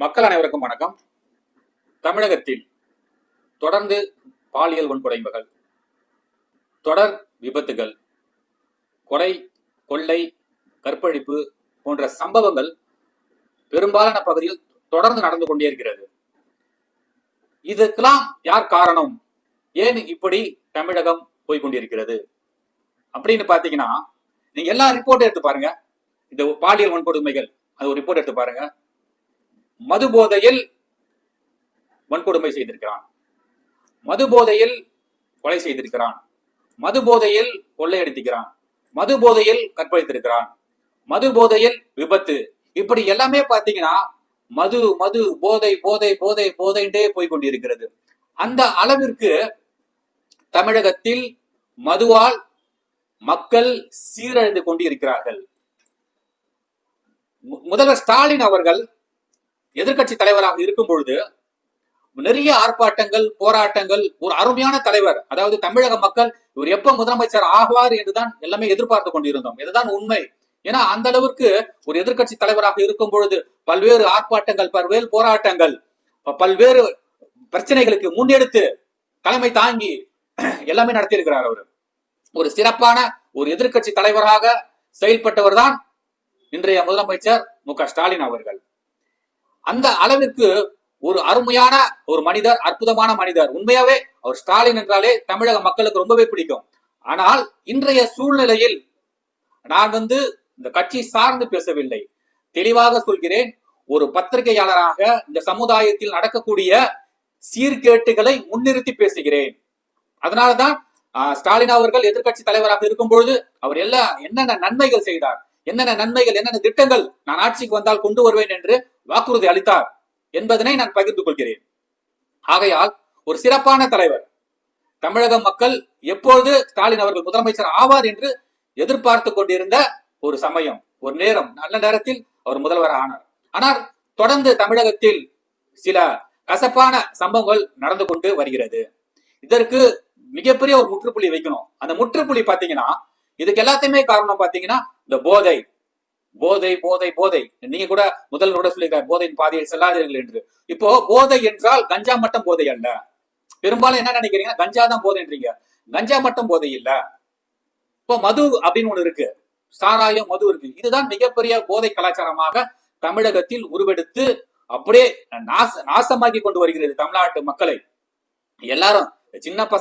மக்கள் அனைவருக்கும் வணக்கம். தமிழகத்தில் தொடர்ந்து பாலியல் வன்கொடுமைகள் தொடர் விபத்துகள் கொலை கொள்ளை கற்பழிப்பு போன்ற சம்பவங்கள் பெரும்பாலான பகுதியில் தொடர்ந்து நடந்து கொண்டே இருக்கிறது. இதுக்கெல்லாம் யார் காரணம்? ஏன் இப்படி தமிழகம் போய்கொண்டிருக்கிறது அப்படின்னு பாத்தீங்கன்னா நீங்க எல்லா ரிப்போர்ட் எடுத்து பாருங்க. இந்த பாலியல் வன்கொடுமைகள் அது ஒரு ரிப்போர்ட் எடுத்து பாருங்க. மது போதையில் வன்கொடுமை செய்திருக்கிறான். மது போதையில் கொலை செய்திருக்கிறான். மது போதையில் கொள்ளையடித்திருக்கிறான் மது போதையில் கற்பழித்திருக்கிறான். மது போதையில் விபத்து. இப்படி எல்லாமே பாத்தீங்கன்னா மது மது போதை போதை போதை போதைண்டே போய் கொண்டிருக்கிறது அந்த அளவிற்கு தமிழகத்தில் மதுவால் மக்கள் சீரழிந்து கொண்டிருக்கிறார்கள். முதல்வர் ஸ்டாலின் அவர்கள் எதிர்க்கட்சி தலைவராக இருக்கும் பொழுது நிறைய ஆர்ப்பாட்டங்கள் போராட்டங்கள் ஒரு அருமையான தலைவர் அதாவது தமிழக மக்கள் இவர் எப்ப முதலமைச்சர் ஆகுவார் என்றுதான் எல்லாமே எதிர்பார்த்து கொண்டிருந்தோம். இதுதான் உண்மை. ஏன்னா அந்த அளவுக்கு ஒரு எதிர்க்கட்சி தலைவராக இருக்கும் பொழுது பல்வேறு ஆர்ப்பாட்டங்கள் பல்வேறு போராட்டங்கள் பல்வேறு பிரச்சனைகளுக்கு முன்னெடுத்து தலைமை தாங்கி எல்லாமே நடத்தியிருக்கிறார் அவர். ஒரு சிறப்பான ஒரு எதிர்க்கட்சி தலைவராக செயல்பட்டவர் தான் இன்றைய முதலமைச்சர் மு க ஸ்டாலின் அவர்கள். அந்த அளவிற்கு ஒரு அருமையான ஒரு மனிதர் அற்புதமான மனிதர். உண்மையாவே அவர் ஸ்டாலின் என்றாலே தமிழக மக்களுக்கு ரொம்பவே பிடிக்கும். ஆனால் இன்றைய சூழ்நிலையில் நான் வந்து இந்த கட்சி சார்ந்து பேசவில்லை. தெளிவாக சொல்கிறேன் ஒரு பத்திரிகையாளராக இந்த சமுதாயத்தில் நடக்கக்கூடிய சீர்கேட்டுகளை முன்னிறுத்தி பேசுகிறேன். அதனாலதான் ஆஹ், ஸ்டாலின் அவர்கள் எதிர்க்கட்சி தலைவராக இருக்கும் பொழுது அவர் எல்லா என்னென்ன நன்மைகள் செய்தார் என்னென்ன நன்மைகள் என்னென்ன திட்டங்கள் நான் ஆட்சிக்கு வந்தால் கொண்டு வருவேன் என்று வாக்குறுதி அளித்தார் என்பதனை நான் பகிர்ந்து கொள்கிறேன். ஆகையால் ஒரு சிறப்பான தலைவர் தமிழக மக்கள் எப்பொழுது ஸ்டாலின் அவர்கள் முதலமைச்சர் ஆவார் என்று எதிர்பார்த்து கொண்டிருந்த ஒரு சமயம் ஒரு நேரம் நல்ல நேரத்தில் அவர் முதல்வர் ஆனார். ஆனால் தொடர்ந்து தமிழகத்தில் சில கசப்பான சம்பவங்கள் நடந்து கொண்டு வருகிறது. இதற்கு மிகப்பெரிய ஒரு முற்றுப்புள்ளி வைக்கணும். அந்த முற்றுப்புள்ளி பாத்தீங்கன்னா இதுக்கு எல்லாத்தையுமே காரணம் பாத்தீங்கன்னா இந்த போதை போதை போதை போதை. நீங்க கூட முதல் கூட சொல்லியிருக்காரு போதையின் பாதையில் செல்லாதீர்கள் என்று. இப்போ போதை என்றால் கஞ்சா மட்டும் போதை அல்ல. பெரும்பாலும் என்ன நினைக்கிறீங்க? கஞ்சா தான் போதைன்றீங்க. கஞ்சா மட்டும் போதை இல்ல. இப்போ மது அப்படின்னு ஒண்ணு இருக்கு. சாராயம் மது இருக்கு. இதுதான் மிகப்பெரிய போதை கலாச்சாரமாக தமிழகத்தில் உருவெடுத்து அப்படியே நாச நாசமாக்கி கொண்டு வருகிறது தமிழ்நாட்டு மக்களை. எல்லாரும் சின்ன பசங்க